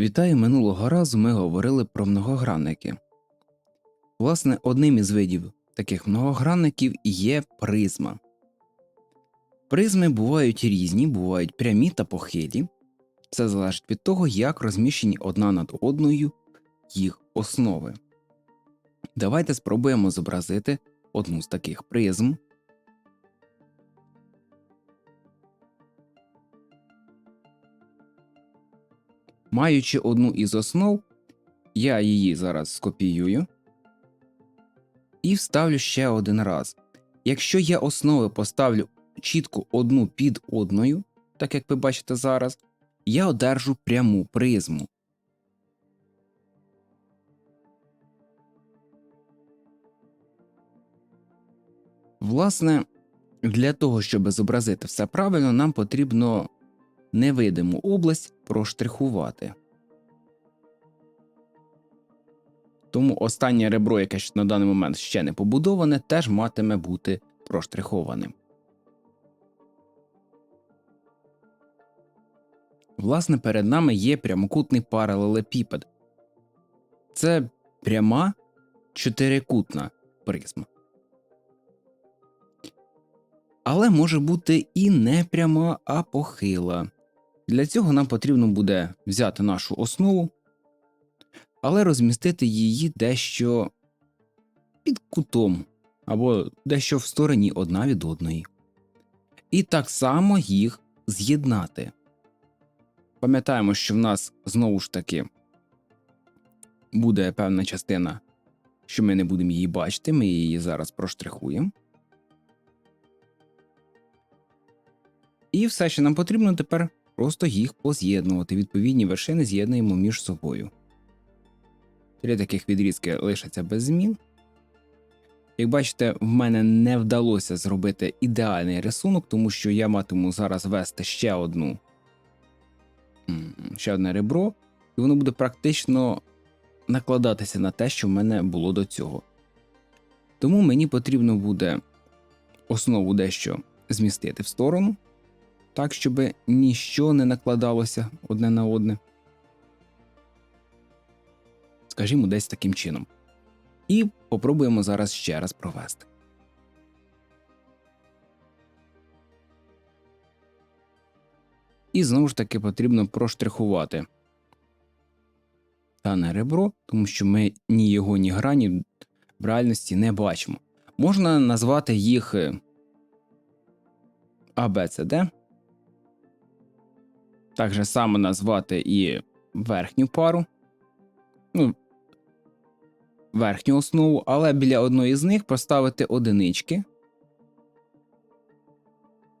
Вітаю, минулого разу ми говорили про многогранники. Власне, одним із видів таких многогранників є призма. Призми бувають різні, бувають прямі та похилі. Це залежить від того, як розміщені одна над одною їх основи. Давайте спробуємо зобразити одну з таких призм. Маючи одну із основ, я її зараз скопіюю і вставлю ще один раз. Якщо я основи поставлю чітко одну під одною, так як ви бачите зараз, я одержу пряму призму. Власне, для того, щоб зобразити все правильно, нам потрібно невидиму область проштрихувати. Тому останнє ребро, яке на даний момент ще не побудоване, теж матиме бути проштрихованим. Власне, перед нами є прямокутний паралелепіпед. Це пряма чотирикутна призма. Але може бути і не пряма, а похила. Для цього нам потрібно буде взяти нашу основу, але розмістити її дещо під кутом або дещо в стороні одна від одної. І так само їх з'єднати. Пам'ятаємо, що в нас знову ж таки буде певна частина, що ми не будемо її бачити, ми її зараз проштрихуємо. І все, що нам потрібно тепер просто їх поз'єднувати. Відповідні вершини з'єднуємо між собою. Три таких відрізки лишаться без змін. Як бачите, в мене не вдалося зробити ідеальний рисунок, тому що я матиму зараз вести ще одну ще одне ребро, і воно буде практично накладатися на те, що в мене було до цього. Тому мені потрібно буде основу дещо змістити в сторону, так, щоб ніщо не накладалося одне на одне. Скажімо, десь таким чином. І попробуємо зараз ще раз провести. І знову ж таки потрібно проштрихувати дане ребро, тому що ми ні його, ні грані в реальності не бачимо. Можна назвати їх С, Д. Так же само назвати і верхню пару, ну, верхню основу, але біля одної з них поставити одинички.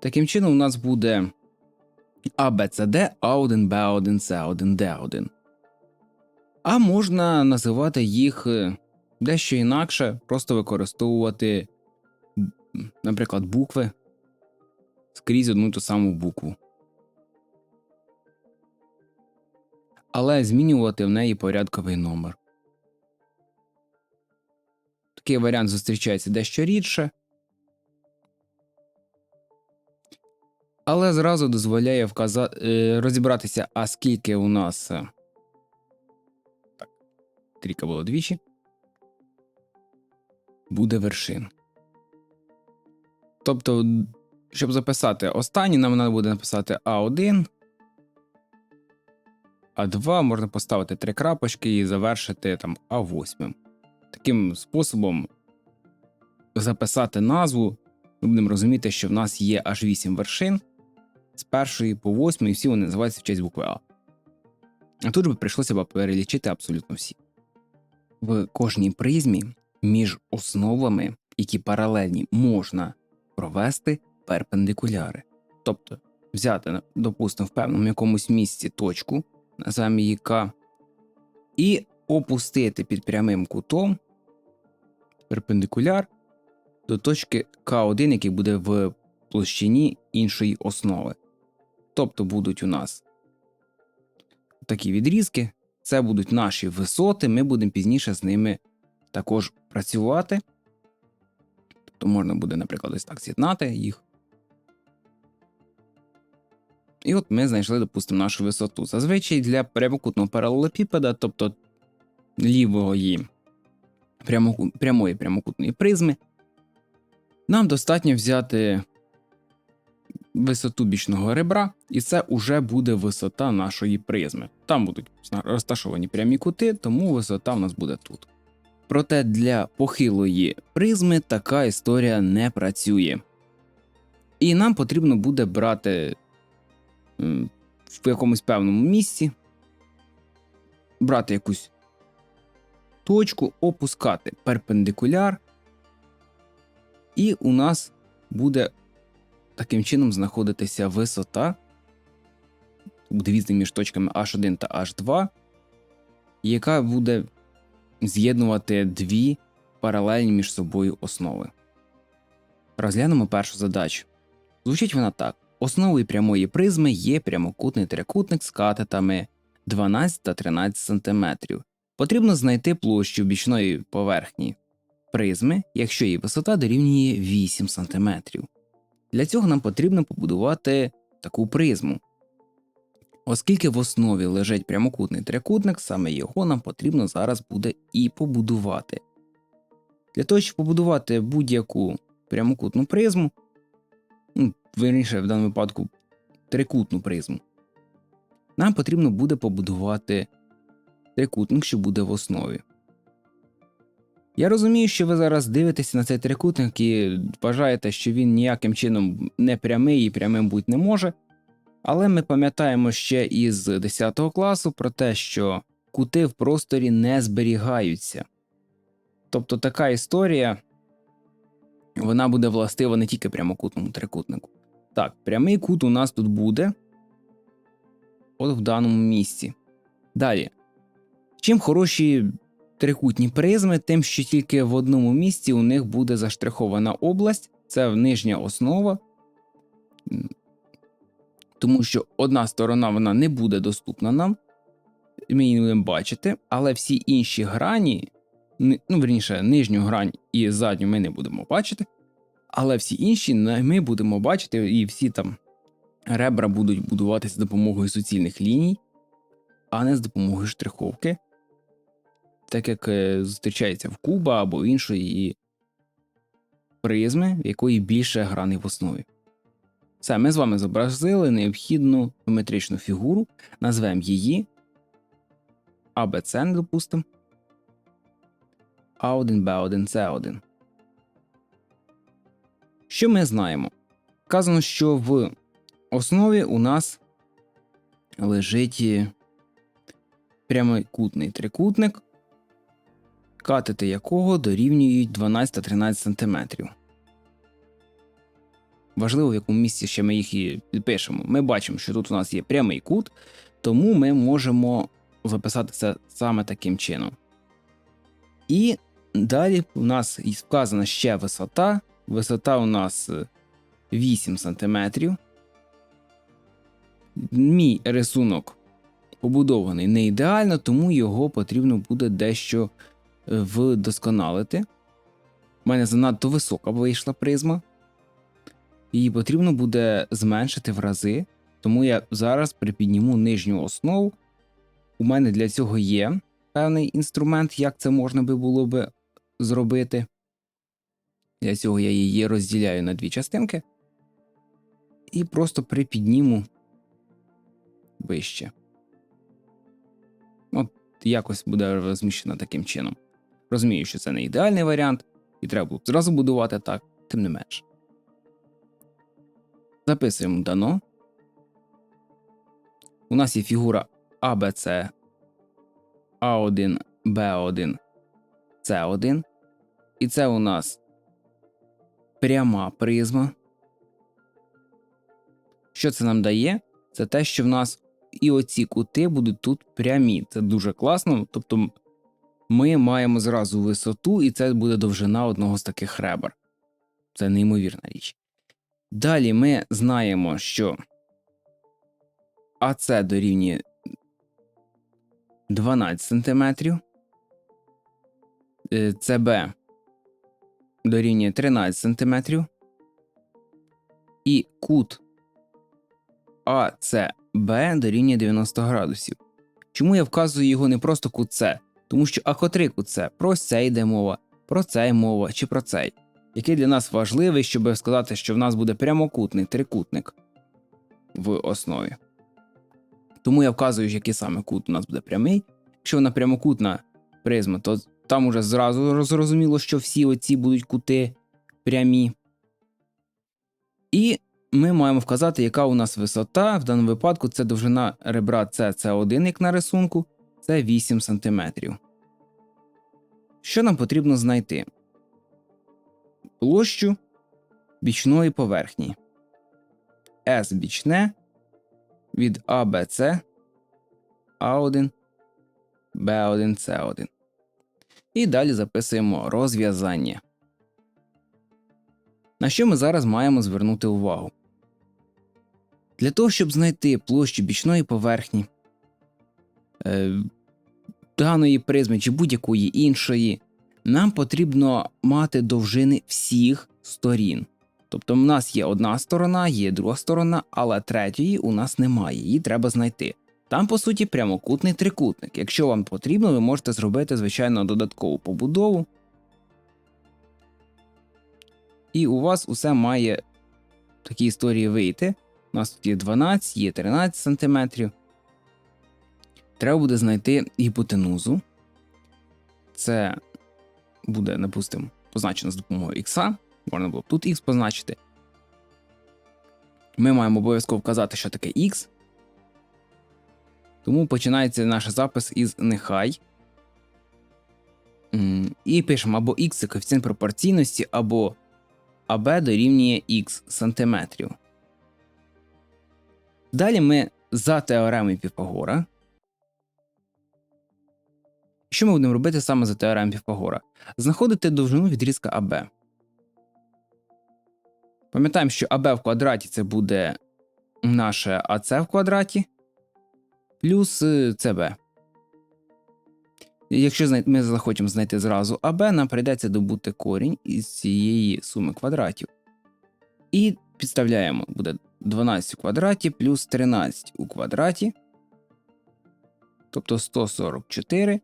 Таким чином, у нас буде Д, А1, Б1, С1, Д1. А можна називати їх е, дещо інакше, просто використовувати, наприклад, букви скрізь одну ту саму букву. Але змінювати в неї порядковий номер. Такий варіант зустрічається дещо рідше. але зразу дозволяє вказати, е, розібратися, а скільки у нас. Е, так, трійка було двічі. Буде вершин. Тобто, щоб записати останній, нам треба буде написати А1, А2, можна поставити три крапочки і завершити там А8. Таким способом записати назву. Ми будемо розуміти, що в нас є аж 8 вершин з першої по восьмий, всі вони називаються в честь букви А. А тут би прийшлося б перелічити абсолютно всі. В кожній призмі між основами, які паралельні, можна провести перпендикуляри. Тобто взяти, допустимо, в певному якомусь місці точку, К, і опустити під прямим кутом перпендикуляр до точки К1, який буде в площині іншої основи. Тобто будуть у нас такі відрізки, це будуть наші висоти, ми будемо пізніше з ними також працювати. Тобто можна буде, наприклад, ось так з'єднати їх. І от ми знайшли, допустимо, нашу висоту. Зазвичай для прямокутного паралелепіпеда, тобто лівої прямоку- прямої прямокутної призми, нам достатньо взяти висоту бічного ребра, і це вже буде висота нашої призми. Там будуть розташовані прямі кути, тому висота в нас буде тут. Проте для похилої призми така історія не працює. І нам потрібно буде брати в якомусь певному місці, брати якусь точку, опускати перпендикуляр, і у нас буде таким чином знаходитися висота, буде між точками H1 та H2, яка буде з'єднувати дві паралельні між собою основи. Розглянемо першу задачу. Звучить вона так: основою прямої призми є прямокутний трикутник з катетами 12 та 13 см. Потрібно знайти площу бічної поверхні призми, якщо її висота дорівнює 8 см. Для цього нам потрібно побудувати таку призму. Оскільки в основі лежить прямокутний трикутник, саме його нам потрібно зараз буде і побудувати. Для того, щоб побудувати будь-яку прямокутну призму, верніше, в даному випадку трикутну призму, нам потрібно буде побудувати трикутник, що буде в основі. Я розумію, що ви зараз дивитеся на цей трикутник і вважаєте, що він ніяким чином не прямий і прямим бути не може. Але ми пам'ятаємо ще із 10 класу про те, що кути в просторі не зберігаються. Тобто така історія вона буде властива не тільки прямокутному трикутнику. Так, прямий кут у нас тут буде. От в даному місці. Далі. Чим хороші трикутні призми, тим, що тільки в одному місці у них буде заштрихована область, це нижня основа, тому що одна сторона вона не буде доступна нам, ми її будемо бачити, але всі інші грані, ну верніше, нижню грань і задню ми не будемо бачити, але всі інші ми будемо бачити, і всі там ребра будуть будуватися з допомогою суцільних ліній, а не з допомогою штриховки так як е, зустрічається в куба або іншої призми, в якої більше грани в основі. Все, ми з вами зобразили необхідну геометричну фігуру, назвемо її ABC, допустимо. А1, Б1, С1. Що ми знаємо? Вказано, що в основі у нас лежить прямокутний трикутник, катети якого дорівнюють 12-13 см. Важливо, в якому місці ще ми їх і підпишемо. Ми бачимо, що тут у нас є прямий кут, тому ми можемо записати це саме таким чином. І далі у нас вказана ще висота. Висота у нас 8 см. Мій рисунок побудований не ідеально, тому його потрібно буде дещо вдосконалити. У мене занадто висока вийшла призма. Її потрібно буде зменшити в рази, тому я зараз припідніму нижню основу. У мене для цього є певний інструмент, як це можна би було би зробити. Для цього я її розділяю на дві частинки і просто припідніму вище. От якось буде розміщена таким чином. Розумію, що це не ідеальний варіант, і треба було зразу будувати так, тим не менш. Записуємо дано. У нас є фігура ABC A1, B1, C1. І це у нас пряма призма. Що це нам дає? Це те, що в нас і оці кути будуть тут прямі. Це дуже класно. Тобто ми маємо зразу висоту, і це буде довжина одного з таких ребер. Це неймовірна річ. Далі ми знаємо, що АЦ дорівнює 12 см, ЦБ дорівнює 13 см, і кут АЦБ дорівнює 90 градусів. Чому я вказую його не просто кут С? Тому що а котрий кут С? Про це йде мова, про цей мова чи про цей, який для нас важливий, щоб сказати, що в нас буде прямокутний трикутник в основі. Тому я вказую, який саме кут у нас буде прямий. Якщо вона прямокутна призма, то там уже зразу зрозуміло, що всі оці будуть кути прямі. І ми маємо вказати, яка у нас висота. В даному випадку це довжина ребра CC1, як на рисунку, це 8 см. Що нам потрібно знайти? Площу бічної поверхні. S бічне від ABC A1, B1, C1. І далі записуємо розв'язання. На що ми зараз маємо звернути увагу? Для того, щоб знайти площу бічної поверхні е, даної призми чи будь-якої іншої, нам потрібно мати довжини всіх сторін. Тобто, в нас є одна сторона, є друга сторона, але третьої у нас немає, її треба знайти. Там, по суті, прямокутний трикутник. Якщо вам потрібно, ви можете зробити, звичайно, додаткову побудову. І у вас усе має в такій історії вийти. У нас тут є 12, є 13 см. Треба буде знайти гіпотенузу. Це буде, допустимо, позначено з допомогою х. Можна було б тут х позначити. Ми маємо обов'язково вказати, що таке х. Тому починається наш запис із нехай. І пишемо або х це коефіцієнт пропорційності, або АБ дорівнює х сантиметрів. Далі ми за теоремою Піфагора. Що ми будемо робити саме за теоремою Піфагора? Знаходити довжину відрізка АБ. Пам'ятаємо, що АБ в квадраті це буде наше АЦ в квадраті плюс СБ. Якщо ми захочемо знайти зразу АБ, нам прийдеться добути корінь із цієї суми квадратів. І підставляємо, буде 12 у квадраті плюс 13 у квадраті. Тобто 144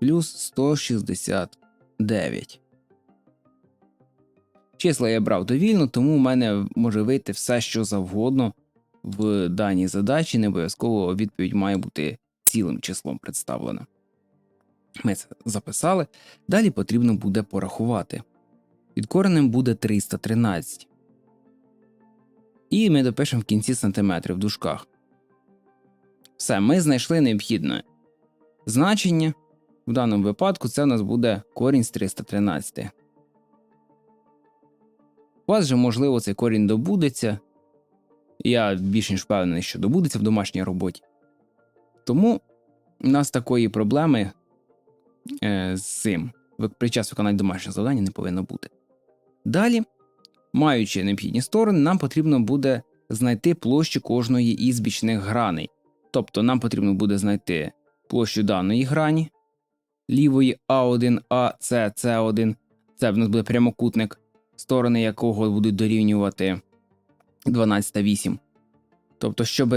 плюс 169. Числа я брав довільно, тому у мене може вийти все, що завгодно в даній задачі. Не обов'язково відповідь має бути цілим числом представлена. Ми це записали. Далі потрібно буде порахувати. Під коренем буде 313. І ми допишемо в кінці сантиметрів в дужках. Все, ми знайшли необхідне значення. В даному випадку це у нас буде корінь з 313. У вас же, можливо, цей корінь добудеться. Я більш ніж впевнений, що добудеться в домашній роботі. Тому у нас такої проблеми е, з цим під час виконання домашнього завдання не повинно бути. Далі, маючи необхідні сторони, нам потрібно буде знайти площу кожної із бічних граней. Тобто нам потрібно буде знайти площу даної грані лівої А1, А, С, С1. Це в нас буде прямокутник, сторони якого будуть дорівнювати 12 та 8. Тобто, щоб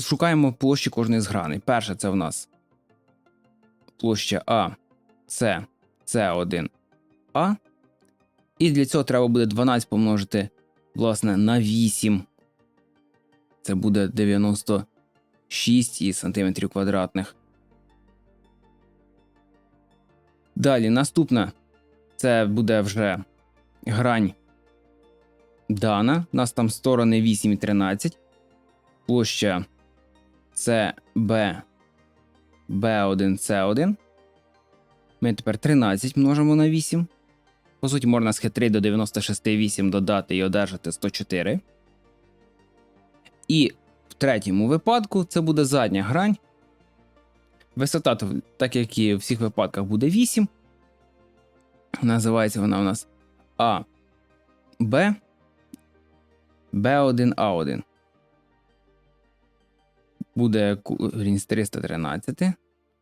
шукаємо площі кожної з граней. Перше, це в нас площа А, С, С1, А. І для цього треба буде 12 помножити, власне, на 8. Це буде 96 і сантиметрів квадратних. Далі наступна це буде вже грань дана. У нас там сторони 8 і 13. Площа це Б, Б1, С1. Ми тепер 13 множимо на 8. По суті, можна схитрити до 96,8 додати і одержати 104. І в третьому випадку це буде задня грань. Висота, так як і в всіх випадках, буде 8. Називається вона у нас А, Б, Б1А1. Буде корінь з 313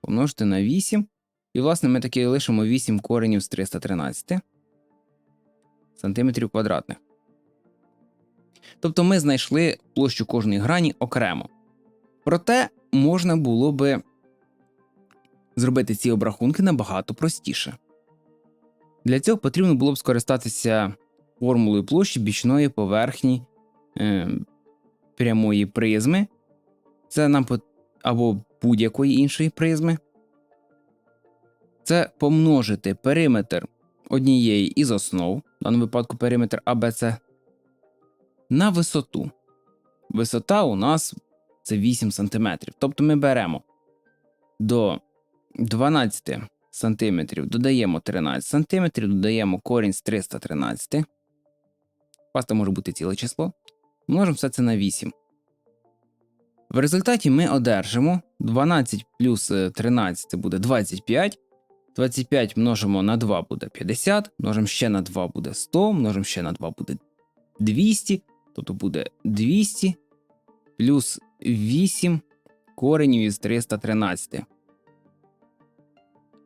помножити на 8. І, власне, ми таки лишимо 8 коренів з 313 сантиметрів квадратних. Тобто ми знайшли площу кожної грані окремо. Проте можна було би зробити ці обрахунки набагато простіше. Для цього потрібно було б скористатися формулою площі бічної поверхні е, прямої призми. Це нам або будь-якої іншої призми. Це помножити периметр однієї із основ, в даному випадку периметр ABC, на висоту. Висота у нас це 8 см. Тобто ми беремо до 12 см, додаємо 13 см, додаємо корінь з 313. У вас там може бути ціле число. Множимо все це на 8. В результаті ми одержимо 12 плюс е, 13 це буде 25. 25 множимо на 2 буде 50, множимо ще на 2 буде 100, множимо ще на 2 буде 200, тобто буде 200 плюс 8 коренів із 313.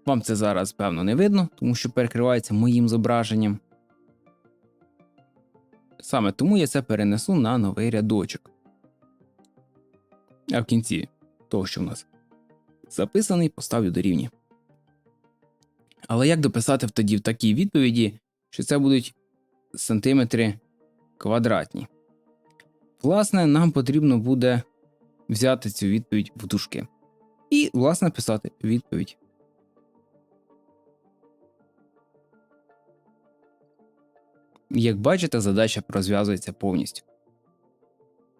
Вам це зараз, певно, не видно, тому що перекривається моїм зображенням. Саме тому я це перенесу на новий рядочок. А в кінці того, що в нас записаний, поставлю дорівнює. Але як дописати тоді в такій відповіді, що це будуть сантиметри квадратні? Власне, нам потрібно буде взяти цю відповідь в дужки. І, власне, писати відповідь. Як бачите, задача розв'язується повністю.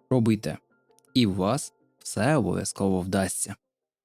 Робите, і у вас все обов'язково вдасться.